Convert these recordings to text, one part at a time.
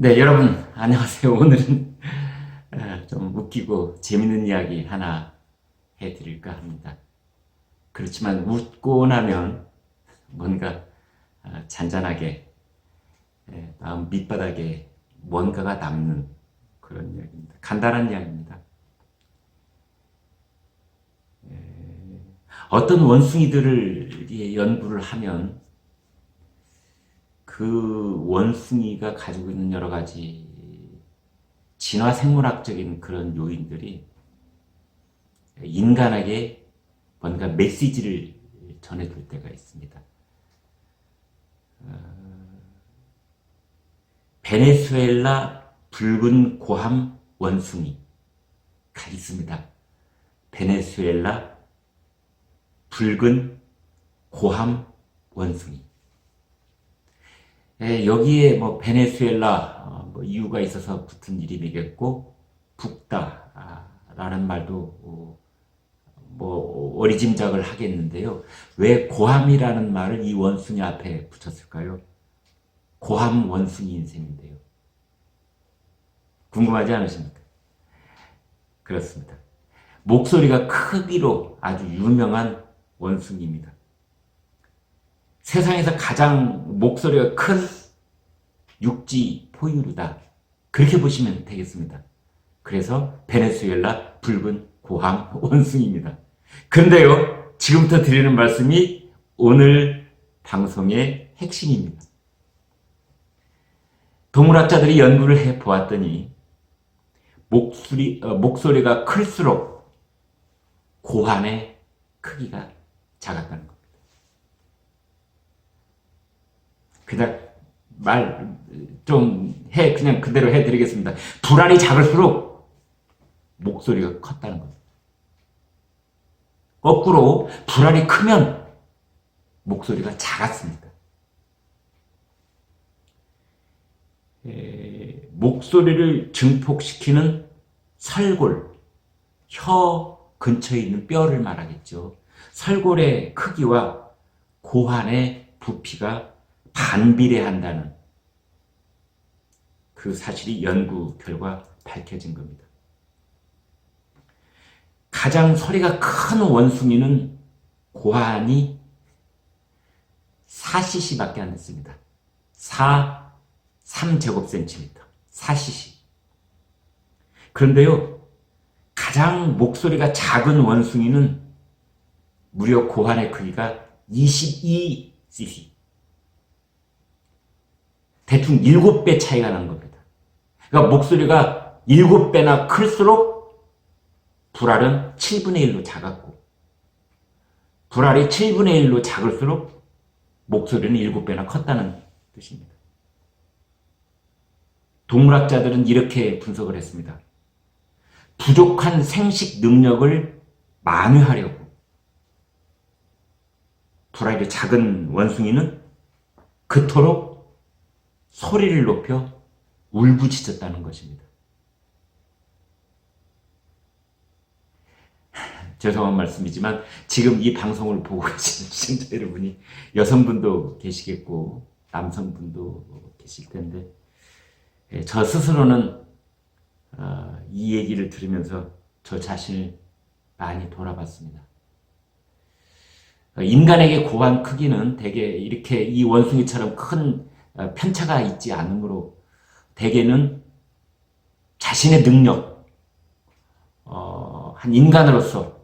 네, 여러분, 안녕하세요. 오늘은 어, 좀 웃기고 재밌는 이야기 하나 해드릴까 합니다. 그렇지만 웃고 나면 뭔가 어, 잔잔하게 예, 마음 밑바닥에 뭔가가 남는 그런 이야기입니다. 간단한 이야기입니다. 예, 어떤 원숭이들을 이 연구를 하면 그 원숭이가 가지고 있는 여러 가지 진화 생물학적인 그런 요인들이 인간에게 뭔가 메시지를 전해줄 때가 있습니다. 어, 베네수엘라 붉은 고함 원숭이가 있습니다. 베네수엘라 붉은 고함 원숭이. 예, 여기에 뭐 베네수엘라 어, 뭐 이유가 있어서 붙은 이름이겠고 북다라는 말도 어, 뭐 어리짐작을 하겠는데요. 왜 고함이라는 말을 이 원숭이 앞에 붙였을까요? 고함 원숭이 인생인데요. 궁금하지 않으십니까? 그렇습니다. 목소리가 크기로 아주 유명한 원숭이입니다. 세상에서 가장 목소리가 큰 육지 포유류다. 그렇게 보시면 되겠습니다. 그래서 베네수엘라 붉은 고함 원숭이입니다. 그런데요, 지금부터 드리는 말씀이 오늘 방송의 핵심입니다. 동물학자들이 연구를 해 보았더니 목소리, 어, 목소리가 클수록 고함의 크기가 작았다는 겁니다. 그냥 말 좀 해 그냥 그대로 해드리겠습니다. 불안이 작을수록 목소리가 컸다는 겁니다. 거꾸로 불안이 크면 목소리가 작았습니다. 에, 목소리를 증폭시키는 설골, 혀 근처에 있는 뼈를 말하겠죠. 설골의 크기와 고환의 부피가 반비례한다는 그 사실이 연구 결과 밝혀진 겁니다. 가장 소리가 큰 원숭이는 고환이 4cc밖에 안 됐습니다. 4, 3제곱센티미터. 4cc. 그런데요, 가장 목소리가 작은 원숭이는 무려 고환의 크기가 22cc. 대충 7배 차이가 난 겁니다. 그러니까 목소리가 7배나 클수록 불알은 7분의 1로 작았고, 불알이 7분의 1로 작을수록 목소리는 7배나 컸다는 뜻입니다. 동물학자들은 이렇게 분석을 했습니다. 부족한 생식 능력을 만회하려고 불알이 작은 원숭이는 그토록 소리를 높여 울부짖었다는 것입니다. 죄송한 말씀이지만 지금 이 방송을 보고 계시는 시청자 여러분이 여성분도 계시겠고 남성분도 계실 텐데 예, 저 스스로는 어, 이 얘기를 들으면서 저 자신을 많이 돌아봤습니다. 어, 인간에게 고한 크기는 대개 이렇게 이 원숭이처럼 큰 어, 편차가 있지 않으므로 대개는 자신의 능력, 어, 한 인간으로서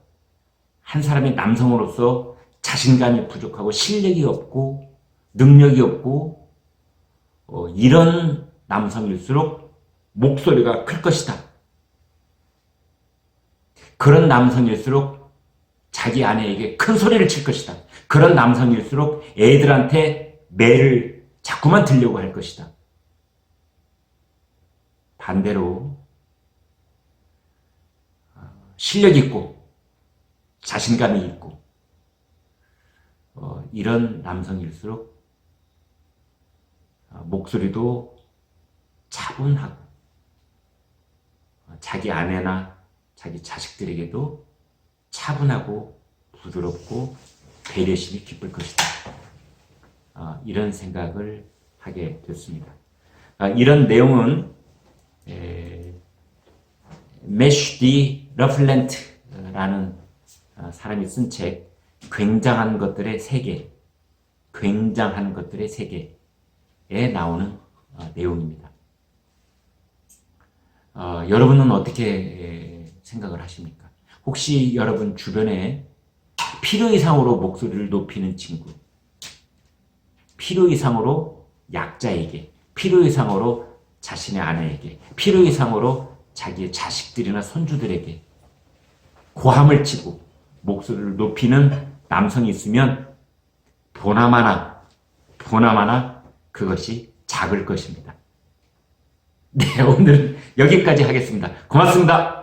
한 사람의 남성으로서 자신감이 부족하고 실력이 없고 능력이 없고 어, 이런 남성일수록 목소리가 클 것이다. 그런 남성일수록 자기 아내에게 큰 소리를 칠 것이다. 그런 남성일수록 애들한테 매를 자꾸만 들려고 할 것이다. 반대로 어, 실력 있고 자신감이 있고 어, 이런 남성일수록 어, 목소리도 차분하고 어, 자기 아내나 자기 자식들에게도 차분하고 부드럽고 배려심이 깊을 것이다. 어, 이런 생각을 하게 됐습니다. 아, 이런 내용은 메슈디 러플렌트라는 아, 사람이 쓴 책 굉장한 것들의 세계 굉장한 것들의 세계에 나오는 어, 내용입니다. 어, 여러분은 어떻게 에, 생각을 하십니까? 혹시 여러분 주변에 필요 이상으로 목소리를 높이는 친구, 필요 이상으로 약자에게, 필요 이상으로 자신의 아내에게, 필요 이상으로 자기의 자식들이나 손주들에게 고함을 치고 목소리를 높이는 남성이 있으면 보나마나 보나마나 그것이 작을 것입니다. 네, 오늘은 여기까지 하겠습니다. 고맙습니다.